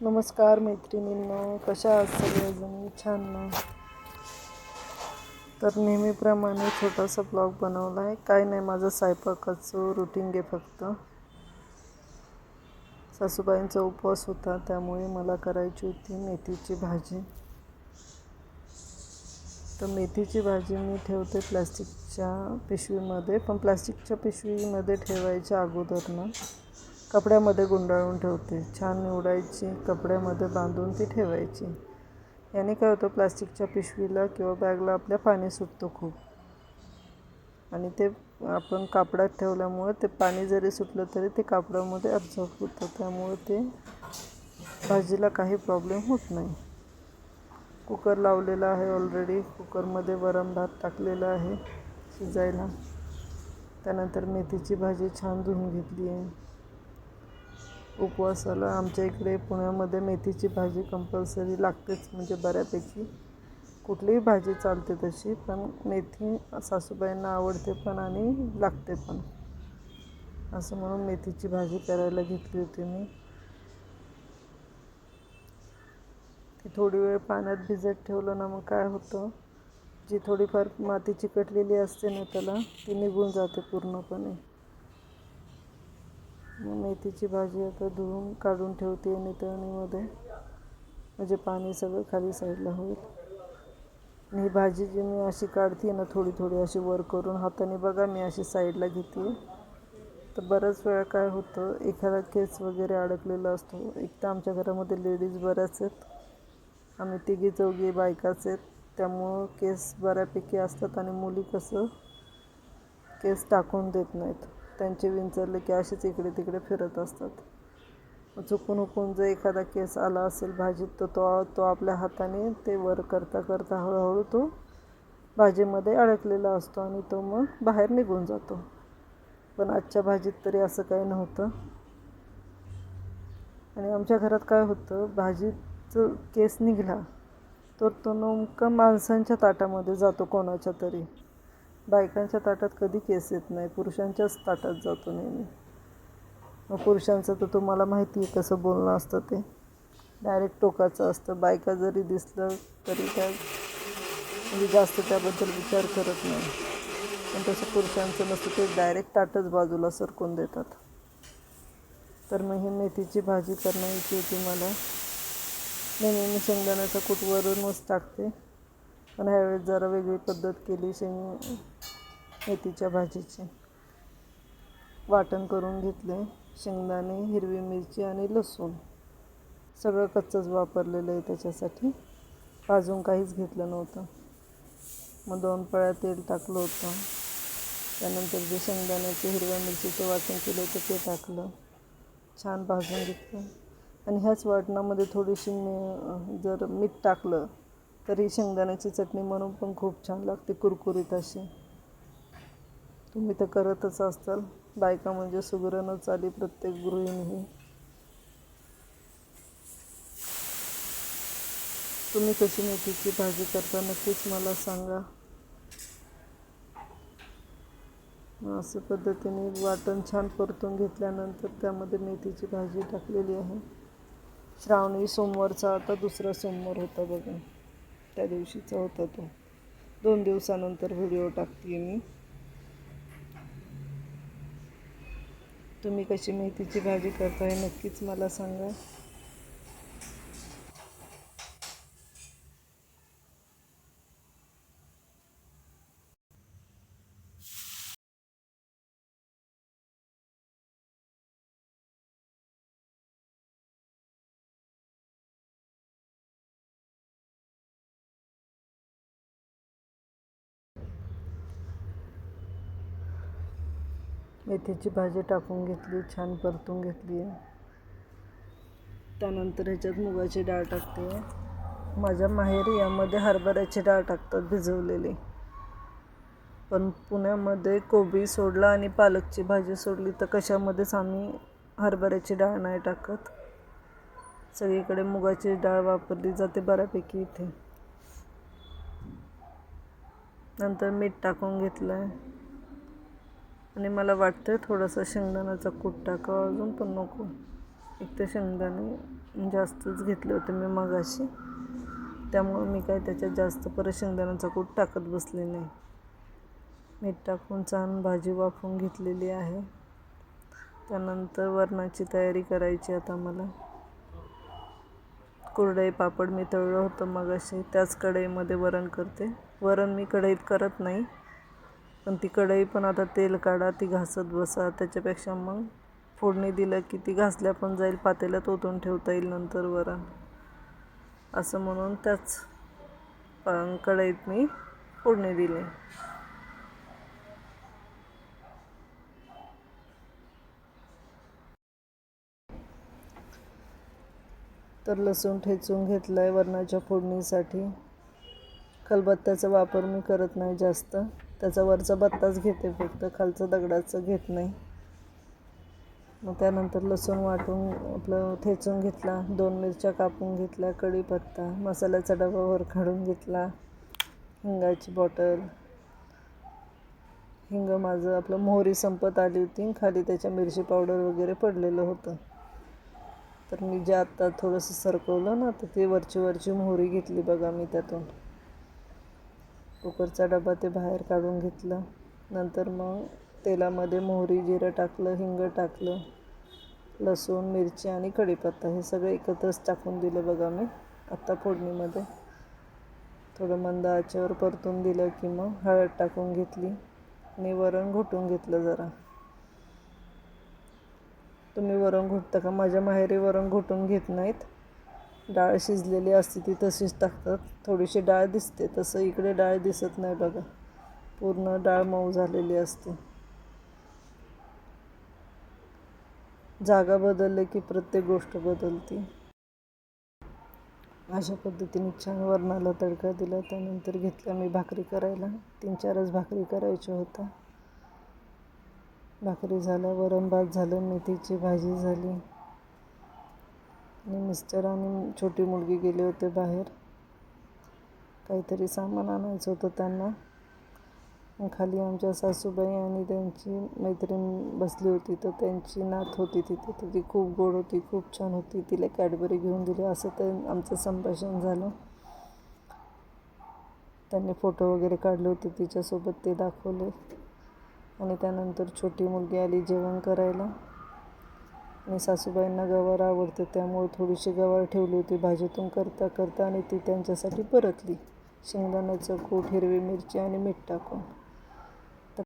नमस्कार मैत्रिणींनो कशा आहात सगळेजण? छान ना? तर नेहमीप्रमाणे छोटासा ब्लॉग बनवला आहे काय नाही माझं स्वयंपाकाचं रुटीन घे फक्त. सासूबाईंचा उपवास होता त्यामुळे मला करायची होती मेथीची भाजी. तर मेथीची भाजी मी ठेवते प्लास्टिकच्या पिशवीमध्ये पण प्लॅस्टिकच्या पिशवीमध्ये ठेवायच्या अगोदर ना. कपड्यामध्ये गुंडाळून ठेवते. छान निवडायची कपड्यामध्ये बांधून ती ठेवायची. याने काय होतं प्लास्टिकच्या पिशवीला किंवा बॅगला आपल्या पाणी सुटतं खूप. आणि ते आपण कापडात ठेवल्यामुळे ते पाणी जरी सुटलं तरी ते कापडामध्ये अब्झॉर्ब होतं. त्यामुळे ते भाजीला काही प्रॉब्लेम होत नाही. कुकर लावलेला आहे ऑलरेडी कुकरमध्ये वरण भात टाकलेला आहे शिजायला. त्यानंतर मेथीची भाजी छान धुवून घेतली आहे. उपवासाला आमच्या इकडे पुण्यामध्ये मेथीची भाजी कंपल्सरी लागतेच म्हणजे बऱ्यापैकी. कुठलीही भाजी चालते तशी पण मेथी सासूबाईंना आवडते पण आणि लागते पण. असं म्हणून मेथीची भाजी करायला घेतली होती मी. ती थोडी वेळ पाण्यात भिजत ठेवलं ना मग काय होतं? जी थोडीफार माती चिकटलेली असते ना त्याला ती निघून जाते पूर्णपणे. मग मेथीची भाजी आता धुवून काढून ठेवते नितळणीमध्ये. म्हणजे पाणी सगळं खाली साईडला होईल. आणि ही भाजी जी मी अशी काढते ना थोडी थोडी अशी वर करून हाताने बघा मी अशी साईडला घेते. तर बऱ्याच वेळा काय होतं एखादा केस वगैरे अडकलेला असतो. एक तर आमच्या घरामध्ये लेडीज बऱ्याच आहेत. आम्ही तिघी चौघी बायकाच आहेत. त्यामुळं केस बऱ्यापैकी असतात आणि मुली कसं केस टाकून देत नाहीत. त्यांचे विंचरले की असेच इकडे तिकडे फिरत असतात. चुकून उकून जर एखादा केस आला असेल भाजीत तर तो तो आपल्या हाताने ते वर करता करता हळूहळू तो भाजीमध्ये अडकलेला असतो आणि तो मग बाहेर निघून जातो. पण आजच्या भाजीत तरी असं काही नव्हतं. आणि आमच्या घरात काय होतं भाजीचं केस निघाला तर तो नेमका माणसांच्या ताटामध्ये जातो कोणाच्या तरी. बायकांच्या ताटात कधी केस येत नाही. पुरुषांच्याच ताटात जातो नेहमी. मग पुरुषांचं तर तुम्हाला माहिती आहे कसं बोलणं असतं ते. डायरेक्ट टोकाचं असतं. बायका जरी दिसलं तरी त्या म्हणजे जास्त त्याबद्दल विचार करत नाही. पण तसं पुरुषांचं नसतं. ते डायरेक्ट ताटच बाजूला सरकून देतात. तर मग ही मेथीची भाजी करण्याची होती मला. नेहमी मी शेंगदाण्याचा कूट वरूनच टाकते. पण ह्यावेळेस जरा वेगळी पद्धत केली शेंग मेथीच्या भाजीची. वाटण करून घेतले शेंगदाणे हिरवी मिरची आणि लसूण. सगळं कच्चंच वापरलेलं आहे त्याच्यासाठी. भाजून काहीच घेतलं नव्हतं. मग दोन पळ्या तेल टाकलं होतं. त्यानंतर जे शेंगदाण्याचे हिरव्या मिरचीचं वाटण केलं होतं ते टाकलं. छान भाजून घेतलं. आणि ह्याच वाटणामध्ये थोडीशी मी जर मीठ टाकलं तरी शेंगदाण्याची चटणी म्हणून पण खूप छान लागते कुरकुरीत अशी. तुम्ही तर करतच असताल. बायका म्हणजे सुगरणच आली प्रत्येक गृहिणी तुम्ही कशी मेथीची भाजी करता नक्कीच मला सांगा. असं पद्धतीने वाटण छान परतून घेतल्यानंतर त्यामध्ये मेथीची भाजी टाकलेली आहे. श्रावणी सोमवारचा आता दुसरा सोमवार होता बघा. त्या दिवशीचा होता तो. दोन दिवसानंतर व्हिडिओ टाकते मी. तुम्ही कशी मेथीची भाजी करताय नक्कीच मला सांगा. मेथीची भाजी टाकून घेतली छान परतून घेतली. आहे त्यानंतर ह्याच्यात मुगाची डाळ टाकते. माझ्या माहेरी यामध्ये हरभऱ्याची डाळ टाकतात भिजवलेली. पण पुण्यामध्ये कोबी सोडला आणि पालकची भाजी सोडली तर कशामध्येच आम्ही हरभऱ्याची डाळ नाही टाकत. सगळीकडे मुगाची डाळ वापरली जाते बऱ्यापैकी इथे. नंतर मीठ टाकून घेतलं आहे आणि मला वाटतं थोडंसं शेंगदाण्याचा कूट टाकावं अजून पण नको. एक तर शेंगदाणे जास्तच घेतले होते मी मगाशी. त्यामुळं मी काय त्याच्यात जास्त परत शेंगदाण्याचा कूट टाकत बसले नाही. मीठ टाकून छान भाजी वाफवून घेतलेली आहे. त्यानंतर वरणाची तयारी करायची आता मला. कुरडई पापड मी तळलं होतं मगाशी. त्याच कढईमध्ये वरण करते. वरण मी कढईत करत नाही. पण ती कढई पण आता तेल काढा ती घासत बसा. त्याच्यापेक्षा मग फोडणी दिलं की ती घासल्या पण जाईल पातेल्यात ओतून ठेवता येईल नंतर वरण. असं म्हणून त्याच कढईत मी फोडणी दिली. तर लसूण ठेचून घेतला आहे वरणाच्या फोडणीसाठी. खलबत्त्याचा वापर मी करत नाही जास्त. त्याचा वरचा बत्ताच घेते फक्त खालचं दगडाचं घेत नाही. मग त्यानंतर लसूण वाटून आपलं ठेचून घेतला दोन मिरच्या कापून घेतल्या कढीपत्ता मसाल्याचा डबा वर काढून घेतला हिंगाची बॉटल. हिंग माझं आपलं मोहरी संपत आली होती खाली त्याच्या मिरची पावडर वगैरे पडलेलं होतं. तर मी जे आत्ता थोडंसं सरकवलं ना तर ती वरची वरची मोहरी घेतली बघा मी त्यातून. कुकरचा डबा ते बाहेर काढून घेतलं. नंतर मग तेलामध्ये मोहरी जिरं टाकलं हिंग टाकलं लसूण मिरची आणि कढीपत्ता हे सगळं एकत्रच टाकून दिलं बघा मी आत्ता फोडणीमध्ये. थोडं मंद आचेवर परतून दिलं की मग हळद टाकून घेतली. आणि वरण घोटून घेतलं जरा. तुम्ही वरण घोटता का? माझ्या माहेरी वरण घोटून घेत नाहीत. डाळ शिजलेली असते ती तशीच टाकतात. थोडीशी डाळ दिसते तसं इकडे डाळ दिसत नाही बघा. पूर्ण डाळ मऊ झालेली असते. जागा बदलले की प्रत्येक गोष्ट बदलते. अशा पद्धतीने छान वरणाला तडका दिला. त्यानंतर घेतल्या मी भाकरी करायला. तीन चारच भाकरी करायच्या होत्या. भाकरी झाल्या वरण भात झालं मेथीची भाजी झाली. आणि मिस्टर आणि छोटी मुलगी गेले होते बाहेर. काहीतरी सामान आणायचं होतं त्यांना. खाली आमच्या सासूबाई आणि त्यांची मैत्रीण बसली होती. तर त्यांची नात होती तिथे. तर ती खूप गोड होती खूप छान होती. तिला कॅडबरी घेऊन दिली. असं ते आमचं संभाषण झालं. त्यांनी फोटो वगैरे काढले होते तिच्यासोबत ते दाखवले. आणि त्यानंतर छोटी मुलगी आली जेवण करायला. आणि सासूबाईंना गवार आवडतं त्यामुळे थोडीशी गवार ठेवली होती. भाजीतून करता करता आणि ती त्यांच्यासाठी परतली. शेंगदाण्याचं कूट हिरवी मिरची आणि मीठ टाकून.